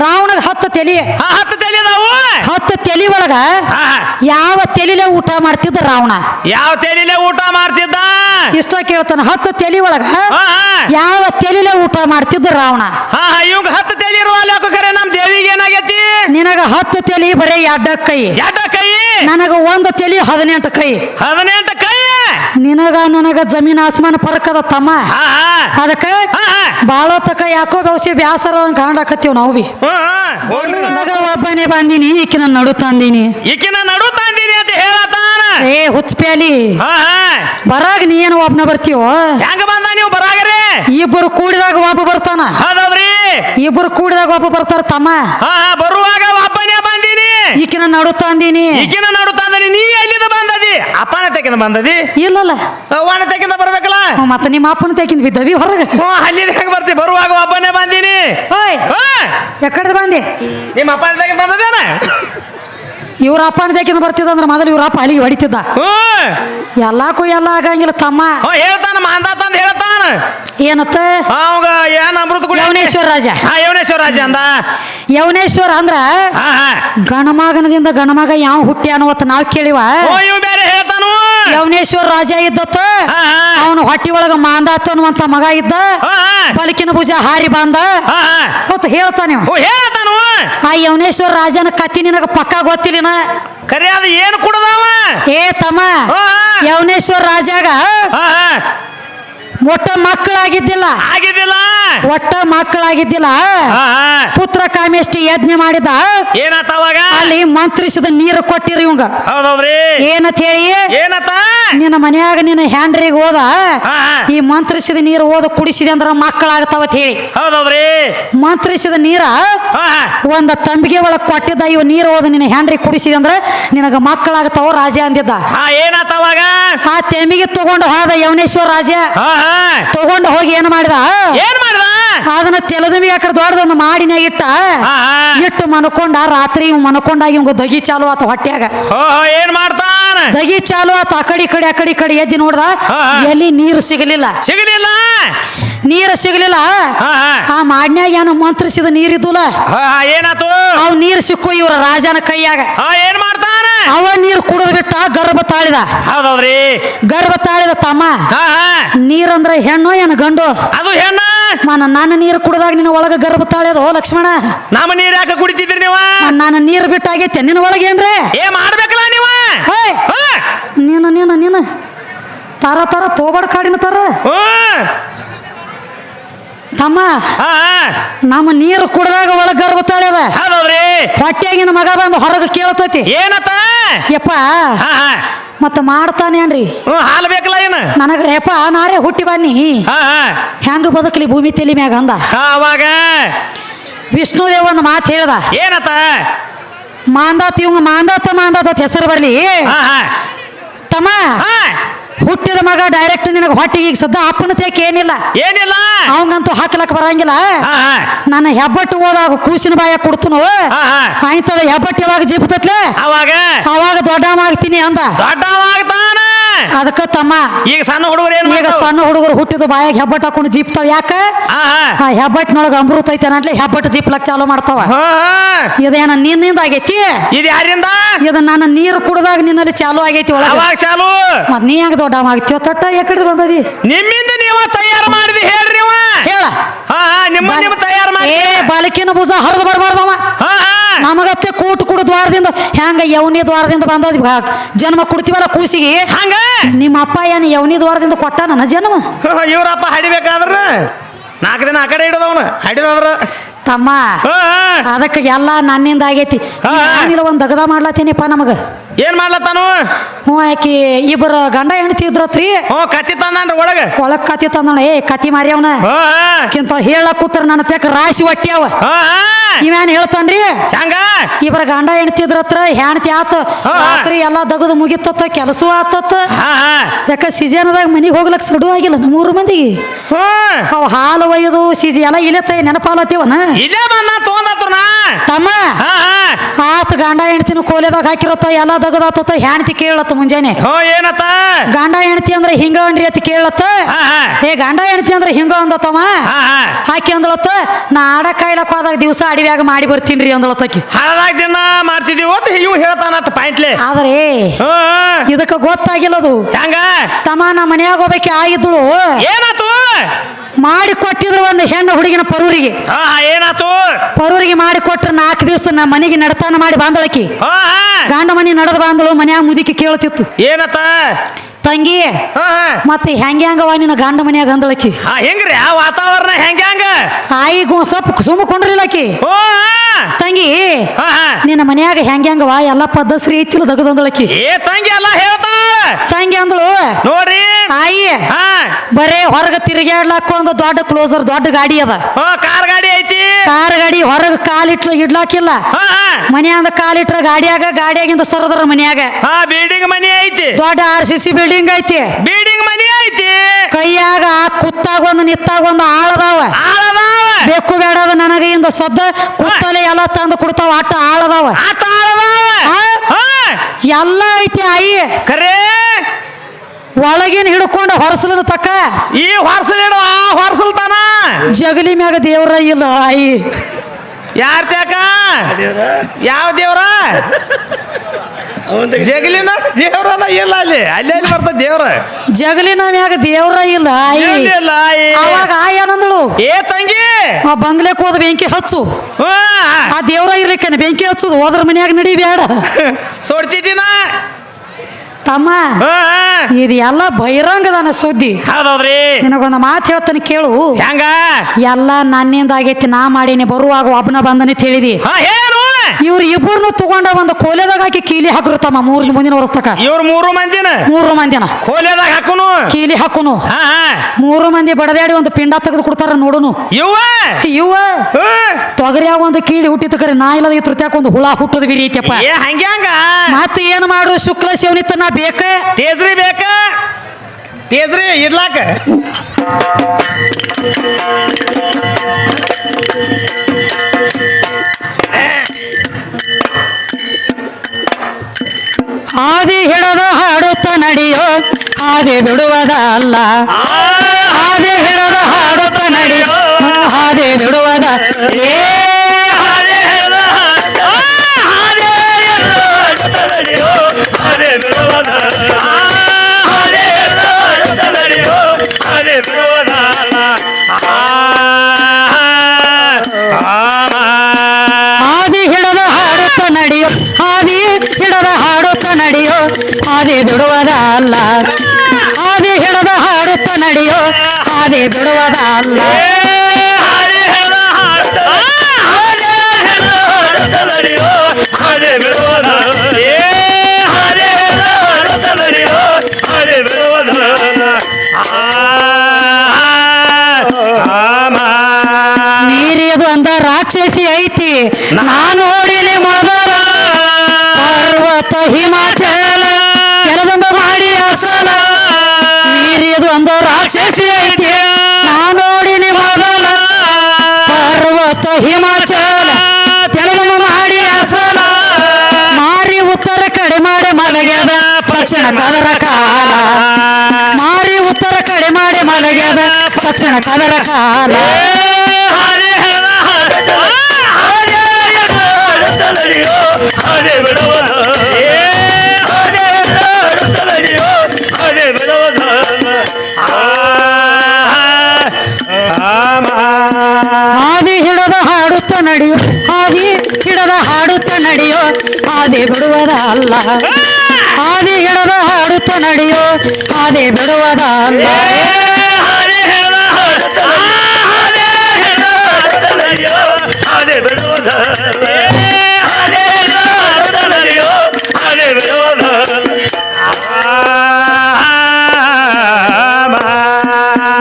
ರಾವಣಗ ಹತ್ತು ತಲಿ. ಹಾ ಹತ್ತು ತಲೆ ಅದಾವು ಹತ್ತು ತಲಿ ಒಳಗ ಹಾ. ಯಾವ ತಲಿಲೆ ಊಟ ಮಾಡ್ತಿದ್ದ ರಾವಣ? ಯಾವ ತೆಲಿಲೆ ಊಟ ಮಾಡ್ತಿದ್ದ? ಇಷ್ಟ ಕೇಳ್ತಾನ ಹತ್ತು ತಲಿ ಒಳಗ ಹಾ ಯಾವ ತಲಿಲೆ ಊಟ ಮಾಡ್ತಿದ್ದ ರಾವಣ? ಹಾ ಇವಂಗ ಹತ್ತು ತಲೆ ಇರುವಲ್ಲ ಖರೆ ನಮ್ ದೇವಿಗೆ ಏನಾಗೈತಿ? ನಿನಗ ಹತ್ತು ತಲಿ ಬರೀ ಎಡ್ಡ ಕೈ. ಎಡ್ಡ ಕೈ? ನನಗ ಒಂದು ತಲಿ ಹದಿನೆಂಟು ಕೈ. ಹದಿನೆಂಟು ಕೈ? ನಿನಗ ನನಗ ಜಮೀನ್ ಆಸ್ಮಾನ ಫರಕ್ ಅದ ತಮ್ಮ ಅದಕ್ಕ ಬಾಳೋತಕ ಯಾಕೋ ಬೆವಸಿ ಬ್ಯಾಸರ ಕಾಣಕತ್ತೀವ್ ನಾವು ಬಿ. ನನಗ ಒಬ್ಬನೇ ಬಂದೀನಿ ಈಕಿನ ನಡು ತಂದೀನಿ. ಈಕಿನ ನಡು ತಂದಿನಿ ಅಂತ ಹೇಳತಾನ ಏ ಹುಚ್ಚಪ್ಯಾಲಿ. ಬರಾಗ ನೀ ಏನು ಒಬ್ನ ಬರ್ತೀವೋ ಹೆಂಗ ಬಂದ ನೀವು ಬರಾಗರೆ? ಇಬ್ಬರು ಕೂಡಿದಾಗ ಒಬ್ಬ ಬರ್ತಾನ. ಹೌದೌದ್ರಿ. ಇಬ್ಬರು ಕೂಡಿದಾಗ ಒಬ್ಬ ಬರ್ತಾರ ತಮ್ಮ. ಬರುವಾಗ ಒಬ್ಬನೇ ಬಂದೀನಿ. ಈಕಿನ ನಡು ತಂದೀನಿ. ಈಕಿನ ನಡು ತಂದಿನಿ. ನೀ ಎಲ್ಲಿದ ಬಂದದಿ ಅಪ್ಪನ ತೆಗಿಂದ ಬಂದದಿ? ಇಲ್ಲಲ್ಲ. ಅವ್ವನ ತೆಗೆದ ಬರ್ಬೇಕಲ್ಲ? ಹ್ಞೂ, ಮತ್ತೆ ನಿಮ್ಮ ಅಪ್ಪನ ತೆಗಿಂದ ಬಿದ್ದವಿ ಹೊರಗೆ. ಹ್ಞೂ ಅಲ್ಲಿಂದ ಹೆಂಗ್ ಬರ್ತಿ? ಬರುವಾಗ ಒಬ್ಬನೇ ಬಂದೀನಿ. ಓಯ್ ಹಾ. ಬಂದಿ? ನಿಮ್ಮ ಅಪ್ಪನ ತೆಗಿಂದ ಬಂದದೇನ ಇವ್ರ ಅಪ್ಪನ ತೆಗಿಂದ ಬರ್ತಿದ್ದಂದ್ರ ಮೊದಲು ಇವ್ರ ಅಪ್ಪ ಅಲ್ಲಿಗೆ ಹೊಡಿತಿದ್ದ. ಹ್ಞೂ. ಎಲ್ಲಾಕು ಎಲ್ಲ ಆಗಂಗಿಲ್ಲ ತಮ್ಮ. ಹ್ಞೂ ಹೇಳ್ತಾನ ಮಾಂದಾತ ಅಂತ ಹೇಳ್ತಾನ. ಏನತ್ತ? ಅವಾಗ ಏನ್ ಅಮೃತ ಕುಡಿ ಯವನೇಶ್ವರ ರಾಜ. ಹಾ ಯವನೇಶ್ವರ ರಾಜ ಅಂದ. ಯವನೇಶ್ವರ ಅಂದ್ರ ಹಾ ಹಾ. ಗಣಮಗನದಿಂದ ಗಣಮಗ ಯಾವ ಹುಟ್ಟಿ ಅನ್ನುವತ್ತ ನಾವು ಕೇಳಿವ. ಓ ಇವ್ ಬೇರೆ ಯವನೇಶ್ವರ ರಾಜ ಇದ್ದತ್ತ. ಅವನು ಹೊಟ್ಟಿ ಒಳಗ ಮಾಂದಾತ ಅನ್ನುವಂತ ಮಗ ಇದ್ದ. ಪಲಕಿನ ಬಲಕಿನ ಭುಜ ಹಾರಿ ಬಂದ. ಹೊತ್ತು ಹೇಳ್ತಾನೆ ಹೇಳ್ತಾನು ಆ ಯವನೇಶ್ವರ ರಾಜನ ಕತ್ತಿ ನಿನಗ ಪಕ್ಕ ಗೊತ್ತಿಲ್ಲ ಅದು ಏನು ಕುಡದವ? ಏ ತಮ್ಮ ಯವನೇಶ್ವರ ರಾಜಾಗ ಒಟ್ಟ ಮಕ್ಕಳಾಗಿದ್ದಿಲ್ಲ. ಆಗಿದ್ದಿಲ್ಲ. ಒಟ್ಟ ಮಕ್ಕಳಾಗಿದ್ದಿಲ್ಲ. ಪುತ್ರ ಕಾಮೇಷ್ಟಿ ಯಜ್ಞ ಮಾಡಿದ. ಏನತ್ತ ಅವಾಗ? ಅಲ್ಲಿ ಮಂತ್ರಿಸಿದ ನೀರು ಕೊಟ್ಟಿರಿ ಇವಂಗ. ಹೌದೌದ್ರಿ. ಏನಂತ ಹೇಳಿ? ಏನತ್ತ? ನಿನ್ನ ಮನ್ಯಾಗ ನಿನ್ನ ಹ್ಯಾಂಡ್ರಿಗೆ ಹೋದ. ಈ ಮಂತ್ರಿಸಿದ ನೀರು ಓದ ಕುಡಿಸಿದೆ ಅಂದ್ರ ಮಕ್ಕಳಾಗ್ತಾವ ಅಂತ ಹೇಳಿ. ಹೌದೌದ್ರಿ. ಮಂತ್ರಿಸಿದ ನೀರ ಒಂದ ತಂಬಿಗೆ ಒಳಗ್ ಕೊಟ್ಟಿದ್ದ ಇವ್ ನೀರು ಓದ ನಿನ್ನ ಹ್ಯಾಂಡ್ರಿಗೆ ಕುಡಿಸಿದೆ ಅಂದ್ರ ನಿನಗ ಮಕ್ಕಳಾಗ್ತಾವ ರಾಜ ಅಂದಿದ್ದ. ಏನತ್ತ ಏನಾತ ಅವಾಗ? ಆ ತೆಮಿಗೆ ತಗೊಂಡು ಹೋದ ಯವನೇಶ್ವರ ರಾಜ. ತಗೊಂಡು ಹೋಗಿ ಏನ್ ಮಾಡಿದ? ಏನ್ ಮಾಡಿದ? ಅದನ್ನ ತೆಲದುಮಿ ಆ ಕಡೆ ದೊಡ್ಡದೊಂದು ಮಾಡಿನಾಗ ಇಟ್ಟ. ಇಟ್ಟು ಮನ್ಕೊಂಡ ರಾತ್ರಿ ಇವ್ ಮನ್ಕೊಂಡಾಗ ಇವಂಗ ದಗಿ ಚಾಲು ಆತ ಹೊಟ್ಯಾಗ. ಏನ್ ಮಾಡ್ತಾನ? ದಗಿ ಚಾಲು ಆತ ಆ ಕಡೆ ಕಡೆ ಆ ಕಡೆ ಕಡೆ ಎದ್ದಿ ನೋಡ್ದ. ಎಲ್ಲಿ ನೀರು ಸಿಗಲಿಲ್ಲ. ಸಿಗಲಿಲ್ಲ? ನೀರು ಸಿಗಲಿಲ್ಲ? ಆ ಮಾಡ್ನ್ಯಾಗ ಏನೋ ಮಂತ್ರಿಸಿದ ನೀರ್ ಹಾ ಹಾ ಏನಾತು? ಅವ್ ನೀರು ಸಿಕ್ಕು ಇವ್ರ ರಾಜನ ಕೈಯಾಗ. ಏನ್ ಮಾಡ್ತಾನ? ಅವ ನೀರು ಕುಡಿದ್ ಬಿಟ್ಟ ಗರ್ಭ ತಾಳಿದ. ಹೌದೌದ್ರಿ. ಗರ್ಭ ತಾಳಿದ ತಮ್ಮ. ನೀರಂದ್ರ ಹೆಣ್ಣು ಏನು ಗಂಡು? ಅದು ಹೆಣ್ಣು. ಮನ ನಾನು ನೀರು ಕುಡಿದಾಗ ನಿನ್ನ ಒಳಗ ಗರ್ಭ ತಾಳ್ಯದ ಲಕ್ಷ್ಮಣ. ನಮ್ಮ ನೀರ್ ಯಾಕೆ ಕುಡಿತಿದ್ರಿ ನೀವ? ನಾನು ನೀರು ಬಿಟ್ಟಾಗೈತೆ ನಿನ್ನ ಒಳಗೆ ಏನ್ರಿ? ಏ ಮಾಡ್ಬೇಕಲ್ಲ ನೀವ? ನೀನು ನೀನು ನೀನು. ತರ ತರ ತೋಬಾಡ್ ಕಾಡಿನ ತರ. ತಮ್ಮ ನಮ್ಮ ನೀರು ಕುಡ್ದಾಗ ಒಳಗ ಗರ್ಭ ತಾಳ್ಯದ. ಹೌದೌದ್ರಿ. ಹೊಟ್ಟೆಗಿನ ಮಗ ಬಂದು ಹೊರಗೆ ಕೇಳ್ತೈತಿ. ಏನತ್ತ? ಯಪ್ಪ ಮತ್ತ ಮಾಡ್ತಾನೇನ್ರಿ ಹ್ಮ್ ಹಾಲು ಬೇಕಲ್ಲ ಏನು? ನನಗ ಯಪ್ಪ ನಾರೇ ಹುಟ್ಟಿ ಬನ್ನಿ. ಹಾ ಹೆಂಗ ಬದುಕಲಿ ಭೂಮಿ ತೆಲಿ ಮ್ಯಾಗ ಅಂದ. ಹಾ ಅವಾಗ. ವಿಷ್ಣುದೇವ್ ಒಂದು ಮಾತು ಹೇಳ್ದ. ಏನತ್ತ? ಮಾಂದಾತ್ ಇವಂಗ ಮಾಂದಾತ ಮಾಂದಾತ ಅಂತ ಹೆಸರು ಬರ್ಲಿ. ಹಾ ಹಾ. ತಮ್ಮ ಹಾ. ಹುಟ್ಟಿದ ಮಗ ಡೈರೆಕ್ಟ್ ನಿನಗೆ ಹೊಟ್ಟಿಗೆ ಈಗ ಸದ್ದ ಅಪ್ಪನ ತೇಕ ಏನಿಲ್ಲ. ಏನಿಲ್ಲ? ಅವಂಗಂತೂ ಹಾಕ್ಲಕ್ ಬರಂಗಿಲ್ಲ. ನನ್ನ ಹೆಬ್ಬಟ್ಟು ಹೋದಾಗ ಕೂಸಿನ ಬಾಯ ಕೊಡ್ತನು. ಆಯ್ತದ ಹೆಬ್ಬಟ್ಟು ಯಾವಾಗ ಜೀಪ್ತತ್ಲೆ ಅವಾಗ? ಅವಾಗ ದೊಡ್ಡವಾಗ್ತೀನಿ ಅಂದ. ದೊಡ್ಡವಾಗ್ತಾನ ಅದಕ್ಕ ತಮ್ಮ. ಈಗ ಸಣ್ಣ ಹುಡುಗರು ಏನ್ ಈಗ ಸಣ್ಣ ಹುಡುಗರು ಹುಟ್ಟಿದ ಬಾಯಾಗ ಹೆಬ್ಬಟ್ಟು ಹಾಕೊಂಡು ಜೀಪ್ತಾವ ಯಾಕ? ಆ ಹಾ. ಆ ಹೆಬ್ಬಟ್ಟಿನೊಳಗ ಅಮೃತ ಐತೆ ಅನ್ಲಿ ಹೆಬ್ಬಟ್ಟು ಜೀಪ್ಲಕ್ ಚಾಲು ಮಾಡ್ತಾವ. ಇದೇನ ನಿನ್ನಿಂದ ಆಗೈತಿ? ಇದು ಯಾರಿಂದ? ಇದು ನಾನು ನೀರು ಕುಡ್ದಾಗ ನಿನ್ನಲ್ಲಿ ಚಾಲು ಆಗೈತಿ ಒಳಗ. ಚಾಲು. ಮತ್ ನೀ ದೊಡ್ಡ ತಟ್ಟ ಯಾಕಡೆ ಬಂದದಿ. ನಿಮ್ಮಿಂದ ನೀವ ತಯಾರು ಮಾಡಿದಿ ಹೇಳ್ರಿ. ನೀವ? ಹೇಳ. ಹಾ ಹಾ ನಿಮ್ಮ ನಿಮ್ಮ ತಯಾರು ಮಾಡಿ ಏ ಬಾಲಕಿನ ಭುಜ ಹರಿದು ಬರಬಾರ್ದವ ಹಾ ಹಾ. ನಮಗತ್ತೆ ಕೂಟ್ ಕುಡು ದ್ವಾರದಿಂದ ಹೆಂಗ ಯವನಿ ದ್ವಾರದಿಂದ ಬಂದ ಜನ್ಮ ಕೊಡ್ತೀವಲ್ಲ ಕೂಸಿಗೆ. ಹಂಗ? ನಿಮ್ಮ ಅಪ್ಪ ಏನು ಯವನಿ ದ್ವಾರದಿಂದ ಕೊಟ್ಟ ನನ್ನ ಜನ್ಮ? ಇವ್ರಪ್ಪ ಹಡಿಬೇಕಾದ್ರ? ನಾಲ್ಕು ದಿನ ಆ ಕಡೆ ಹಿಡಿದವನು. ಹಡಿದವ್ರ ತಮ್ಮ ಹಾ ಹಾ. ಅದಕ್ಕೆ ಎಲ್ಲ ನನ್ನಿಂದ ಆಗೈತಿ. ಹಾ. ನಾನಿಲ್ಲ ಒಂದು ದಗದ ಮಾಡ್ಲತ್ತೀನಿಪ್ಪ ನಮಗ. ಏನ್ ಮಾಡ್ಲತ್ತಾನು ಹ್ಞೂ ಆಕಿ ಇಬ್ಬರು ಗಂಡ ಹೆಂಡತಿ ಇದ್ರತ್ರಿ. ಹ್ಞೂ ಕತ್ತಿ ತಂದಾನ್ರಿ ಒಳಗ. ಒಳಗ್ ಕತಿ ತಂದಣ ಏ ಕತಿ ಮಾರ್ಯವನ ಹಾ. ಕಿಂತ ಹೇಳಕ್ ಕೂತ್ರ ನನ್ನ ತೆಕ್ ರಾಶಿ ಒಟ್ಟಿಯವ. ಇವೇನ್ ಹೇಳ್ತಾನ್ರಿ? ಹಂಗ? ಇಬ್ಬರ ಗಂಡ ಹೆಂಡತಿದ್ರತ್ರ ಹೆಂಡತಿ ಆತ. ರಾತ್ರಿ ಎಲ್ಲ ದಗದು ಮುಗಿತತ್ತ ಕೆಲಸ ಆತತ್ತ ಯಾಕ ಸಿಜನದಾಗ ಮನಿಗೆ ಹೋಗ್ಲಕ್ ಸಡು ಆಗಿಲ್ಲ ನಮ್ಮೂರು ಮಂದಿಗೆ. ಅವ್ ಹಾಲು ಒಯ್ಯದು ಸಿಜಿ ಎಲ್ಲ ಇಲ್ಲತ್ತ ನೆನಪಾಲತ್ತೀವನ? ಇಲ್ಲೇ ಬಂದ ತೊಗೊಂಡತ್ರ ತಮ್ಮ. ಆತ ಗಂಡ ಹೆಂಡತಿನ ಕೋಲೆದಾಗ ಹಾಕಿರತ್ತ ಎಲ್ಲ ದಗದಾತ ಹೆಣ್ತಿ ಕೇಳತ್ತ ಮುಂಜಾನೆ? ಹೋ ಏನತ್ತ? ಗಂಡ ಹೆಣ್ತಿ ಅಂದ್ರೆ ಹಿಂಗ ಅನ್ರಿ ಅಂತ ಕೇಳತ್ತ ಏ ಗಂಡ ಹೆಣ್ತಿ ಅಂದ್ರೆ ಹಿಂಗ ಅಂದತ್ತವ? ಹಾಕಿ ಅಂದಳತ್ತ ನಾ ಆಡ ಕಾಯ್ಲಕ್ ಹೋದಾಗ ದಿವಸ ಅಡಿವ್ಯಾಗ ಮಾಡಿ ಬರ್ತೀನ್ರಿ ಅಂದಳತ್ತಕಿ ಹಳದಾಗ ದಿನ ಮಾಡ್ತಿದೀವಿ ಇವು ಹೇಳ್ತಾನತ್ತ ಪಾಯಿಂಟ್ಲೆ. ಆದ್ರೆ ಇದಕ್ಕ ಗೊತ್ತಾಗಿಲ್ಲದು. ಹೆಂಗ? ತಮ್ಮ ನಮ್ಮ ಮನ್ಯಾಗ ಹೋಗ್ಬೇಕೆ ಆಗಿದ್ಳು ಏನಾತು? ಮಾಡಿ ಕೊಟ್ಟಿದ್ರು ಒಂದು ಹೆಣ್ಣು ಹುಡುಗಿನ ಪರೂರಿಗೆ. ಹಾ ಹಾ ಏನಾತು ಪರೂರಿಗೆ ಮಾಡಿ ಕೊಟ್ರೆ ನಾಲ್ಕು ದಿವಸ ನಮ್ಮ ಮನೆಗೆ ನಡತಾನ ಮಾಡಿ ಬಾಂದಳಕಿ ಹಾ ಹಾ. ಗಂಡ ಮನೆ ನಡೆದು ಬಾಂದಳು ಮನ್ಯಾಗ ಮುದುಕಿ ಕೇಳ್ತಿತ್ತು. ಏನತ್ತ? ತಂಗಿ ಹಾ ಮತ್ತೆ ಹೆಂಗೆ ಹೆಂಗವ ನಿನ್ನ ಗಂಡ ಮನ್ಯಾಗ ಅಂದಳಕಿ ಹಾ ಹೆಂಗ್ರಿ? ಆ ವಾತಾವರಣ ಹೆಂಗ ಹೆಂಗ? ಆಯಿಗೂ ಸ್ವಲ್ಪ ಸುಮ್ಮಕೊಂಡ್ರಿಲ್ಲಕಿ ಓ ತಂಗಿ ಹಾ ಹಾ. ನಿನ್ನ ಮನ್ಯಾಗ ಹೆಂಗೆ ಹೆಂಗವ? ಎಲ್ಲ ಪದ್ಧಸ್ರಿ ಐತಿಲ್ಲ ದಗದಂದಳಕಿ ಏ ತಂಗಿ ಎಲ್ಲ ಹೇಳ್ತಾಳ. ತಂಗಿ ಅಂದಳು ನೋಡ್ರಿ. ಆಯಿ ಹಾ. ಬರೇ ಹೊರಗೆ ತಿರುಗಾಡ್ಲಾಕ ಒಂದು ದೊಡ್ಡ ಕ್ಲೋಸರ್ ದೊಡ್ಡ ಗಾಡಿ ಅದ. ಹೋ ಕಾರ್ ಗಾಡಿ ಐತಿ ಕಾರ್ ಗಾಡಿ ಹೊರಗೆ ಕಾಲಿಟ್ಲ ಇಡ್ಲಾಕಿಲ್ಲ. ಹಾ ಮನ್ಯಾಂದ ಕಾಲಿಟ್ರ ಗಾಡಿಯಾಗ ಗಾಡಿಯಾಗಿಂದ ಸರದ್ರ ಮನ್ಯಾಗ. ಹಾ ಬಿಲ್ಡಿಂಗ್ ಮನಿ ಐತಿ. ದೊಡ್ಡ ಆರ್ ಸಿ ಸಿ ಬಿಲ್ಡಿಂಗ್ ಐತಿ. ಬಿಲ್ಡಿಂಗ್ ಮನಿ ಐತಿ. ಕೈಯಾಗ ಕುತ್ತಾಗ ಒಂದು ನಿತ್ತಾಗ ಒಂದು ಆಳದಾವ ಆಳದಾವ ಬೇಕು ಬೇಡದ ನನಗೆ ಇಂದ ಸದ್ದ ಕುತ್ತಲೆ ಎಲ್ಲ ತಂದು ಕೊಡ್ತಾವ ಆಟ ಆಳದಾವ ಆತ ಆಳದಾವ ಆ? ಹಾ. ಎಲ್ಲ ಐತಿ ಅಯ್ಯ ಖರೇ ಒಳಗಿನ ಹಿಡ್ಕೊಂಡು ಹೊರಸಲದ ತಕ್ಕ? ಈ ಹೊರ್ಸಲಿಡು ಆ ಹೊರ್ಸಲ್ತಾನ ಜಗಲಿ ಮ್ಯಾಗ ದೇವ್ರ ಇಲ್ಲ ಆಯಿ. ಯಾರ ತ್ಯಾಕ? ಯಾವ ದೇವ್ರ? ಜಗಲಿನ ದೇವ್ರನ ಇಲ್ಲ ಅಲ್ಲಿ ಅಲ್ಲಿ ಅಲ್ಲಿ ಬರ್ತದ ದೇವ್ರ? ಜಗಲಿನ ಮ್ಯಾಗ ದೇವ್ರ ಇಲ್ಲ ಆಯಿ. ಇಲ್ಲ ಆಯಿ. ಅವಾಗ ಆಯಿ ಏನಂದಳು? ಏ ತಂಗಿ! ಆ ಬಂಗ್ಲೆಕ್ ಹೋದ ಬೆಂಕಿ ಹಚ್ಚು. ಆ ದೇವ್ರ ಇರ್ಲಿಕ್ಕೆ ಬೆಂಕಿ ಹಚ್ಚುದು ಹೋದ್ರ ಮನ್ಯಾಗ ನಡಿ ಬೇಡ ಸೋಡ್ಚಿಟಿನ ತಮ್ಮ. ಇದು ಎಲ್ಲ ಬಹಿರಂಗದಾನ ಸುದ್ದಿ. ಹೌದೌದ್ರಿ. ನಿನಗೊಂದು ಮಾತು ಹೇಳ್ತಾನೆ ಕೇಳು. ಹೆಂಗ? ಎಲ್ಲ ನನ್ನಿಂದ ಆಗೈತಿ ನಾ ಮಾಡೀನಿ ಬರುವಾಗ ಒಬ್ಬನ ಬಂದನಿ ತಿಳಿದಿ. ಇವ್ರು ಇಬ್ಬರನ್ನು ತಗೊಂಡ ಒಂದು ಕೋಲೆದಾಗ ಹಾಕಿ ಕೀಲಿ ಹಾಕ್ರು ತಮ್ಮ ಮೂರ್ ಮುಂದಿನ ವರ್ಷಕ ಇವ್ರು ಮೂರು ಮಂದಿನ? ಮೂರು ಮಂದಿನ. ಕೋಲೆದಾಗ ಹಾಕುನು? ಕೀಲಿ ಹಾಕುನು. ಮೂರು ಮಂದಿ ಬಡದಾಡಿ ಒಂದು ಪಿಂಡ ತೆಗೆದು ಕೊಡ್ತಾರ ನೋಡುನು. ಇವ ಇವ. ತೊಗರಿಯಾಗ ಒಂದು ಕೀಲಿ ಹುಟ್ಟಿತ್ತು ಕರೆ ನಾ ಇಲ್ಲದ ಈ ತೃತ್ಯಾಕ ಒಂದು ಹುಳ ಹುಟ್ಟದ ಬಿರಿ ಐತಿಯಪ್ಪ ಏ ಹಂಗೆ ಮತ್ತೆ ಏನು ಮಾಡು ಶುಕ್ಲ ಶಿವನಿತ್ತ ನಾ ಬೇಕ? ತೇಜ್ರಿ ಬೇಕ? ತೇಜ್ರಿ ಇಡ್ಲಾಕ ಹಾದಿ ಹಿಡದ ಹಾಡುತ್ತ ನಡೆಯೋ ಹಾದಿ ಬಿಡುವುದ ಅಲ್ಲ ಹಾದಿ ಹಿಡದ ಹಾಡುತ್ತ ನಡೆಯೋ ಹಾದಿ ಬಿಡುವುದ ಬಿಡುವುದ ಅಲ್ಲ. ಹಾದಿ ಹಿಡದ ಹಾಡುತ್ತ ನಡೆಯೋ ಹಾದಿ ಬಿಡುವದ ಅಲ್ಲ. ಅಂದ ರಾಕ್ಷಸಿ ಐತಿ. ನಾ ನೋಡಿನಿ ಮೊದಲ ಪರ್ವತ ಹಿಮಾಚಲ ಕೆಲದೊಂದು ಮಾಡಿ ಅಸಲ ಮಾರಿ ಉತ್ತರ ಕಡೆ ಮಾಡಿ ಮಲಗ್ಯದ ತಕ್ಷಣ ಕದರ ಕಾಲ. ಮಾರಿ ಉತ್ತರ ಕಡೆ ಮಾಡಿ ಮಲಗ್ಯದ ತಕ್ಷಣ ಕದರ ಕಾಲ. ನಡೆಯೋ ಹಾದಿ ಬಿಡುವುದ ಅಲ್ಲ ಹಾದಿ ಹಿಡದ ಹಾಡುತ್ತ ನಡೆಯೋ ಹಾದಿ ಬಿಡುವುದ ಅಲ್ಲ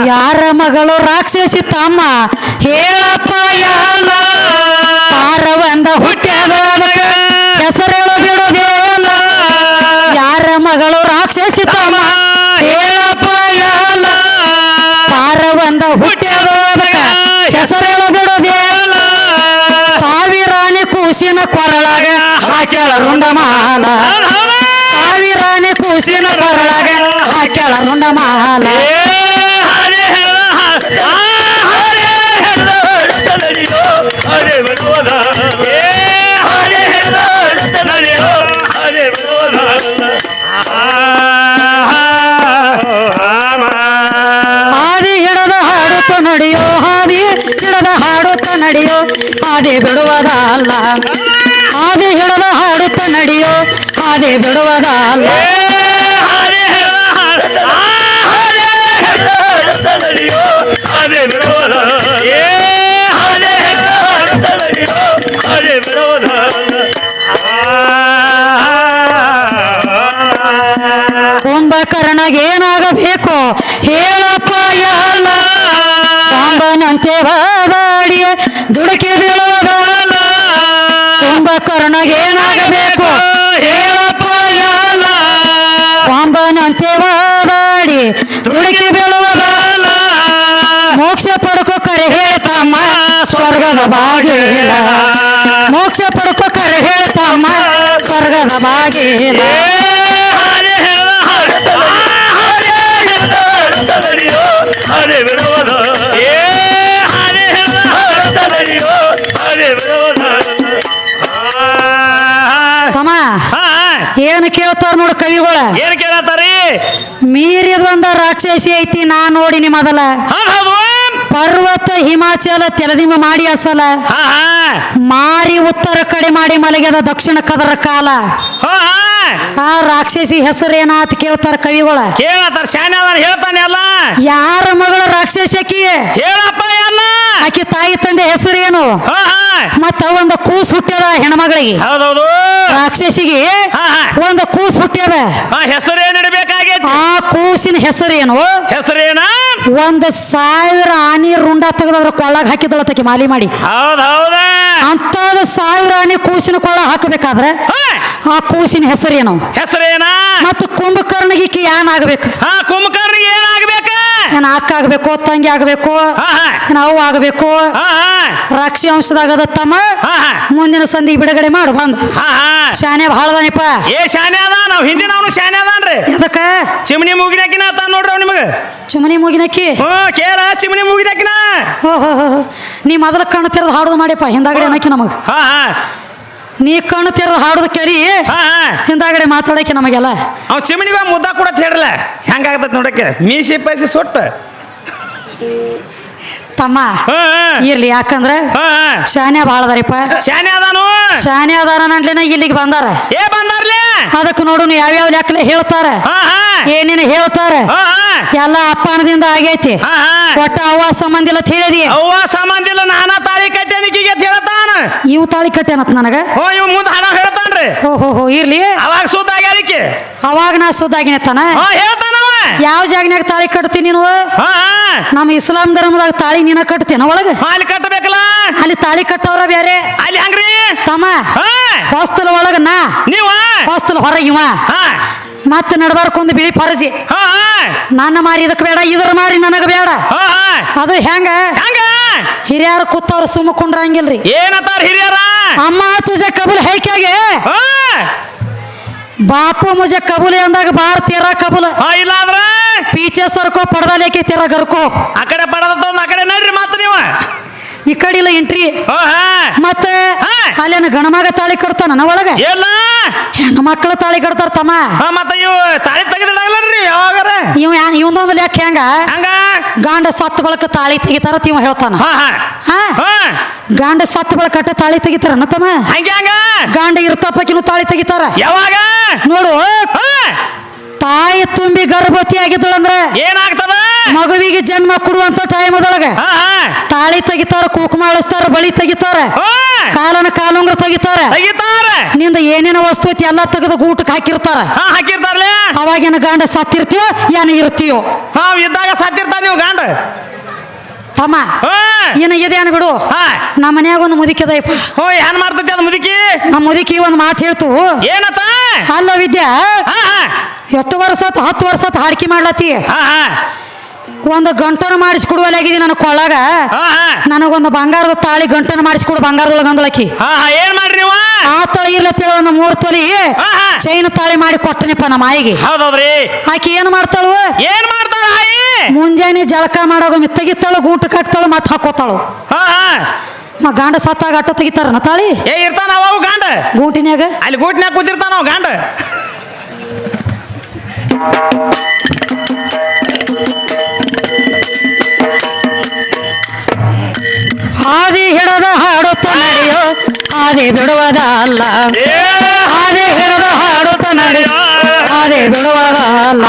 ಯಾರ ಮಗಳು ರಾಕ್ಷಸಿ ತಮ್ಮ? ಹೇಳಪ್ಪ ಯಾರ? ಪಾರವಂದ ಹುಟ್ಟ್ಯಾದ ಹೆಸರೇಳು ಬಿಡೋದೇಲ ಯಾರ ಮಗಳು ರಾಕ್ಷಸಿ ತಮ್ಮ? ಹೇಳಪ್ಪ ಯಾಲ ಪಾರ ಬಂದ ಅದಕ್ಕ ಹೆಸರೇಳು ಬಿಡೋದೇಲ ಸಾವಿರಾಣಿ ಕೂಸಿನ ಕೊರಳಾಗ ಹಾಕ್ಯಾಳ ರುಂಡಮಾಲ. ಹೌದ್ ಹೌದ? ಸಾವಿರಾಣಿ ಕೂಸಿನ ಕೊರಳಾಗ ಹಾಕ್ಯಾಳ ರುಂಡಮಾಲ. ಏ ಹಾದಿ ಬಿಡುವುದ ಅಲ್ಲ ಹಾದಿ ಹಿಡದ ಹಾಡುತ್ತ ನಡೆಯೋ ಹಾದಿ ಬಿಡುವುದ ಅಲ್ಲ ಏ ಬಾಗಿಲ ಮೋಕ್ಷ ಪಡ್ಕೋ ಕರೆ ಹೇಳ್ತಮ್ಮ ಸ್ವರ್ಗದ ಬಾಗಿಲ ತಮ್ಮ ಏನು ಕೇಳ್ತಾರ ನೋಡು ಕವಿಗಳ. ಏನ್ ಕೇಳತ್ತಾರಿ? ಮೀರಿದ ಒಂದ ರಾಕ್ಷಸಿ ಐತಿ ನಾ ನೋಡಿನಿ ಮೊದಲ ಪರ್ವತ ಹಿಮಾಚಲ ತೆಲದಿಮ ಮಾಡಿ ಅಸಲ. ಮಾರಿ ಉತ್ತರ ಕಡೆ ಮಾಡಿ ಮಲಗ್ಯದ ದಕ್ಷಿಣ ಕದರ ಕಾಲ. ಆ ರಾಕ್ಷಸಿ ಹೆಸರೇನಾತ್ ಕೇಳ್ತಾರ ಕವಿಗಳ? ಕೇಳತಾರ ಶಾನೆ ಅದಾನ ಹೇಳ್ತಾನೆ ಅಲ್ಲ. ಯಾರ ಮಗಳ ರಾಕ್ಷಸಕಿ? ಹೇಳಪ್ಪ. ಆಕಿ ತಾಯಿ ತಂದೆ ಹೆಸರೇನು ಹಾ ಹಾ. ಮತ್ತ ಒಂದು ಕೂಸ್ ಹುಟ್ಟ್ಯದ ಹೆಣ್ಮಗಳಿಗೆ. ಹೌದೌದು. ರಾಕ್ಷಸಿಗೆ ಹಾ ಹಾ. ಒಂದು ಕೂಸ್ ಹುಟ್ಟ್ಯದ ಹಾ ಆ ಕೂಸಿನ ಹೆಸರೇನು ಹೆಸರೇನ ಒಂದು ಸಾವಿರ ಆನಿ ರುಂಡ ತೆಗೆದ್ರ ಕೊಳಗ್ ಕೊಳ್ಳಾಗ ಹಾಕಿದಳ ತಕಿ ಮಾಲಿ ಮಾಡಿ. ಹೌದ್ ಹೌದ ಅಂತದ ಸಾವಿರ ಆನಿ ಕೂಸಿನ ಕೊಳ್ಳ ಹಾಕಬೇಕಾದ್ರೆ ಹಾ, ಆ ಕೂಸಿನ ಹೆಸರೇನು ಹೆಸರೇನ ಮತ್ತು ಕುಂಭಕರ್ಣಿಗೆ ಏನಾಗಬೇಕು ಆಗ್ಬೇಕು? ಹಾ ಕುಂಭಕರ್ಣಿಗೆ ಏನಾಗ್ಬೇಕ ಏನ್ ಅಕ್ಕ ಆಗ್ಬೇಕು ತಂಗಿ ಆಗ್ಬೇಕು ನಾವು ಆಗ್ಬೇಕು. ರಾಕ್ಷಿ ವಂಶದಾಗ ತಮ್ಮ. ಮುಂದಿನ ಸಂದಿಗೆ ಬಿಡುಗಡೆ ಮಾಡು ಬಂದು. ಹಾ ಬಹಳ ಶಾನೆ ಬಹಳದನಿಪ್ಪ ಏ ಶಾನೆ ಅದ ನಾವ್ ಹಿಂದಿನ ಅವನು ಶಾನೆ ಅದಾನ್ರಿ. ಅದಕ್ಕ ಚಿಮಣಿ ಮೂಗಿನಾಕಿನ ಆತ ನೋಡ್ರಿ ಅವ್ ನಿಮಗ. ಚಿಮಣಿ ಮುಗಿನಕ್ಕಿ? ಹ್ಞೂ ಕೇಳ ಚಿಮಣಿ ಮೂಗಿನಾಕಿನ. ಓ ಹೋ ಹೋ ಹೋ. ನೀ ಮೊದಲ ಕಣ್ಣು ತೆರೆದು ಹಾಡುದು ಮಾಡಿಪ್ಪ ಹಿಂದಾಗಡೆ ಅನ್ನಕ್ಕೆ ನಮಗೆ. ಹಾ ಹಾ. ನೀ ಕಣ್ಣು ತೆರ ಹಾಡೋದು ಕೆರಿ ಹಾ ಹಾ. ಹಿಂದಾಗಡೆ ಮಾತಾಡಕ್ಕೆ ನಮಗೆಲ್ಲ. ಅವ್ ಸಿಮಣಿಗ ಮುದ್ದ ಕೂಡ ಹೇಳ್ರಲ್ಲ. ಹೆಂಗಾಗತ್ತ ನೋಡಕ್ಕೆ? ಮೀಸಿ ಪೈಸಿ ಸೊಟ್ಟ. ತಮ್ಮ ಇರ್ಲಿ ಯಾಕಂದ್ರೆ ಶಾನೆ ಬಾಳ ಅದಾರಿಪ್ಪ. ಶಾನೆ ಅದಾನು? ಶಾನೆ ಅದಾರ ನಂಟ್ಲಿನ ಇಲ್ಲಿಗೆ ಬಂದಾರ. ಏ ಬಂದಾರ್ಲಿ? ಅದಕ್ಕೆ ನೋಡುನು ಯಾವ್ಯಾವ ಲೆಕ್ಕಲೆ ಹೇಳ್ತಾರ. ಏನೇನು ಹೇಳ್ತಾರ. ಎಲ್ಲ ಅಪ್ಪನದಿಂದ ಆಗೈತಿ. ಒಟ್ಟ ಅವ್ವ ಸಂಬಂಧ ಇಲ್ಲ ತಿಳಿದಿ ಅವ್ವ ಸಂಬಂಧಿಲ್ಲ ನಾನಾ ತಾಳಿ ಕಟ್ಟೆನಿಕಿಗೆ ಹೇಳ್ತಾನ ಇವು ತಾಳಿ ಕಟ್ಟೆನತ್ ನನಗ? ಓ ಇವ್ ಮುಂದೆ ಹಣ ಹೇಳ್ತಾನ್ರಿ. ಓ ಹೋ ಹೋ ಇರ್ಲಿ. ಅವಾಗ ಸುದ್ದ ಆಗ್ಯಾರಿಕೆ ಅವಾಗ ನಾ ಸುದ್ದಾಗಿನತ್ತಾನ ಹೇಳ್ತಾನ ಯಾವ ಜಾಗನ್ಯಾಗ ತಾಳಿ ಕಟ್ತೀನಿ ನೀನು? ನಮ್ಮ ಇಸ್ಲಾಂ ಧರ್ಮದಾಗ ತಾಳಿ ನೀನ ಕಟ್ತೀನ ಒಳಗ? ಅಲ್ಲಿ ಕಟ್ಟಬೇಕಲ್ಲ? ಅಲ್ಲಿ ತಾಳಿ ಕಟ್ಟವ್ರ ಬೇರೆ ಅಲ್ಲಿ ಹಂಗ್ರಿ? ತಮ್ಮ ಹೊಸ್ತಲ ಒಳಗ ನಾ. ನೀವ? ಹೊಸ್ತಲ ಹೊರಗೆ ಇವ. ಮತ್ತೆ ನಡ್ಬಾರ್ಕೊಂದು ಬಿಳಿ ಫರಜಿ ಹಾ ನನ್ನ ಮಾರಿ ಇದಕ್ಕೆ ಬೇಡ ಇದ್ರ ಮಾರಿ ನನಗ ಬೇಡ. ಅದು ಹೆಂಗ? ಹಿರಿಯರು ಕೂತವ್ರು ಸುಮ್ಮ ಕುಂಡ್ರಂಗಿಲ್ರಿ. ಏನತ್ತಾರ ಹಿರಿಯರ? ಅಮ್ಮ ತುಜೆ ಕಬುಲ್ ಹೈಕ್ಯಾಗೆ. ಬಾಪು ಮುಜೆ ಕಬೂಲ್ ಅಂದಾಗ ಬಾರ್ ತೀರ ಕಬೂಲ. ಹಾ ಇಲ್ಲ ಅಂದ್ರ? ಪೀಚೆ ಸರ್ಕೋ ಪಡ್ದಲೇಕೆ ತೀರ ಗರ್ಕೋ? ಆ ಕಡೆ ಪಡದ ಆ ಕಡೆ ನಡ್ರಿ ಮಾತ್ರ ನೀವು. ಈ ಕಡೆ ಇಲ್ಲ ಎಂಟ್ರಿ ಹಾ ಹಾ ಮತ್ತೆ ಹಾ. ಅಲ್ಲೇನ ಗಣಮಗ ತಾಳಿ ಕಟ್ತಾನ ನನ್ನ ಒಳಗ. ಎಲ್ಲ ಹೆಣ್ಣು ಮಕ್ಕಳು ತಾಳಿ ಕಟ್ತಾರ ತಮ್ಮ. ಮತ್ತ ಇವು ತಾಳಿ ತೆಗೆದಿಡಲ್ರಿ ಯಾವಾಗಾರ? ಇವ್ ಒಂದ್ ಲೆಕ್ಕ ಹೆಂಗ? ಹಂಗ? ಗಾಂಡ ಸತ್ತ ಬಳಕ ತಾಳಿ ತೆಗಿತಾರ ತಿವ ಹೇಳ್ತಾನ. ಗಾಂಡ ಸತ್ತ ಬಳಕಟ್ಟ ತಾಳಿ ತೆಗಿತಾರ ತಮ್ಮ? ಹಂಗೆ ಹಂಗ. ಗಾಂಡ ಇರ್ತಪ್ಪಕಿನೂ ತಾಳಿ ತೆಗಿತಾರ. ಯಾವಾಗ? ನೋಡು. ತಾಯಿ ತುಂಬಿ ಗರ್ಭವತಿ ಆಗಿದ್ದಳಂದ್ರ ಏನಾಗ್ತದ? ಮಗುವಿಗೆ ಜನ್ಮ ಕೊಡುವಂತ ಟೈಮ್ ಒಳಗೆ ತಾಳಿ ತೆಗಿತಾರ ಕುಕುಮ ಅಳಿಸ್ತಾರ ಬಳಿ ತೆಗಿತಾರ ಕಾಲನ ಕಾಲುಂಗ್ರ ತೆಗಿತಾರ. ನಿಂದ ಏನೇನ ವಸ್ತು ಐತಿ ಎಲ್ಲ ತೆಗೆದು ಊಟಕ್ಕೆ ಹಾಕಿರ್ತಾರ. ಹಾಕಿರ್ತಾರಲೇ. ಅವಾಗೇನ ಗಾಂಡ ಸತ್ತಿರ್ತೀಯೋ ಏನ ಇರ್ತೀಯೋ. ಇದ್ದಾಗ ಸತ್ತಿರ್ತಾರ ನೀವು ಗಾಂಡ. ತಮ್ಮ ಏನ ಇದೇನ ಬಿಡು. ನಮ್ಮ ಮನ್ಯಾಗ ಒಂದು ಮುದಿಕದೈಪ ಓ ಏನ್ ಮಾಡ್ತೈತಿ ಅದು ಮುದುಕಿ? ನಮ್ಮ ಮುದುಕಿ ಒಂದು ಮಾತು ಹೇಳ್ತು. ಏನತ್ತ? ಅಲ್ಲ ವಿದ್ಯಾ ಎಷ್ಟು ವರ್ಷ ಹತ್ತು ವರ್ಷ ಹಾಡ್ಕಿ ಮಾಡ್ಲತ್ತಿ. ಒಂದು ಗಂಟನ ಮಾಡಿಸ್ಕೊಡುವಲ್ಲಾಗಿದೆ ನನ್ನ ಕೊಳ್ಳಾಗ ಹಾ ಹಾ. ನನಗೊಂದು ಬಂಗಾರದ ತಾಳಿ ಗಂಟನ ಮಾಡಿಸ್ಕೊಡು ಬಂಗಾರದೊಳಗ ಅಂದಳಕಿ ಹಾ ಹಾ ಏನ್ ಮಾಡ್ರಿ ನೀವು? ಆ ತಳಿ ಇರ್ಲತ್ತೇಳ ಒಂದು ಮೂರ್ ತೊಲಿ ಹಾ ಹಾ. ಚೈನ್ ತಾಳಿ ಮಾಡಿ ಕೊಟ್ಟನಿಪ್ಪ ನಮ್ಮ ಆಯಿಗೆ. ಹೌದೌದ್ರಿ. ಆಕಿ ಏನ್ ಮಾಡ್ತಾಳು? ಏನ್ ಮಾಡ್ತಾಳ ಆಯಿ? ಮುಂಜಾನೆ ಜಳಕ ಮಾಡಾಗ ತೆಗಿತಾಳು ಗೂಟಕ್ಕೆ ಹಾಕ್ತಾಳು ಮತ್ತೆ ಹಾಕೋತಾಳು. ಹಾ ಹಾ. ಮ ಗಾಂಡ ಸತ್ತಾಗ ಅಟ್ಟ ತೆಗಿತಾರನ ತಾಳಿ? ಏ ಇರ್ತಾನ ಅವು ಗಾಂಡ. ಗೂಟಿನ್ಯಾಗ? ಅಲ್ಲಿ ಗೂಟ್ನ್ಯಾಗ ಕೂತಿರ್ತಾನ ಅವ ಗಾಂಡ. ಹಾದಿ ಹಿಡದ ಹಾಡುತ್ತ ನಡೆಯೋ ಹಾದಿ ಬಿಡುವದ ಅಲ್ಲ ಹಾದಿ ಹಿಡದ ಹಾಡುತ್ತ ನಡೆಯೋ ಹಾದಿ ಬಿಡುವದ ಅಲ್ಲ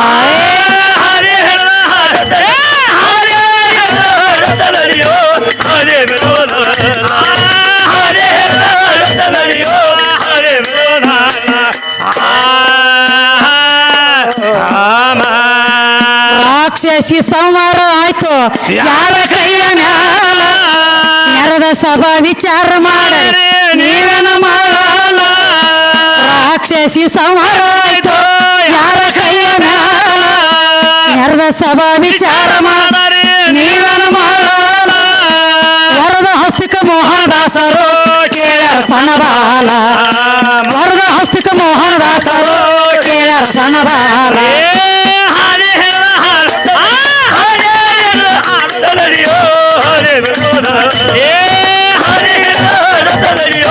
ರಾಕ್ಷಸಿ ಸಂವಾರ ಆಯ್ತು. ಯಾರ ಕೈಯ ಮ್ಯಾಲ ಸಭಾ ವಿಚಾರ ಮಾಡ ನೀವೇನ ಮಾಡಲ್ಲ. ರಾಕ್ಷಸಿ ಸಂವಾರ ಆಯ್ತು. ಯಾರ ಕೈಯ ಸಭಾ ವಿಚಾರ ಮಾಡ ನೀವೇನ ಮಾಡಲ್ಲ. ವರದ ಹಸ್ತಿಕ ಮೋಹನದಾಸರು ಕೇಳರ ಸಣ್ಣ ಬಾಲ. ವರದ ಹಸ್ತಿಕ ಮೋಹನದಾಸರು ಕೇಳರ ಸಣ್ಣ ಬಾಲ. ಹಾದಿ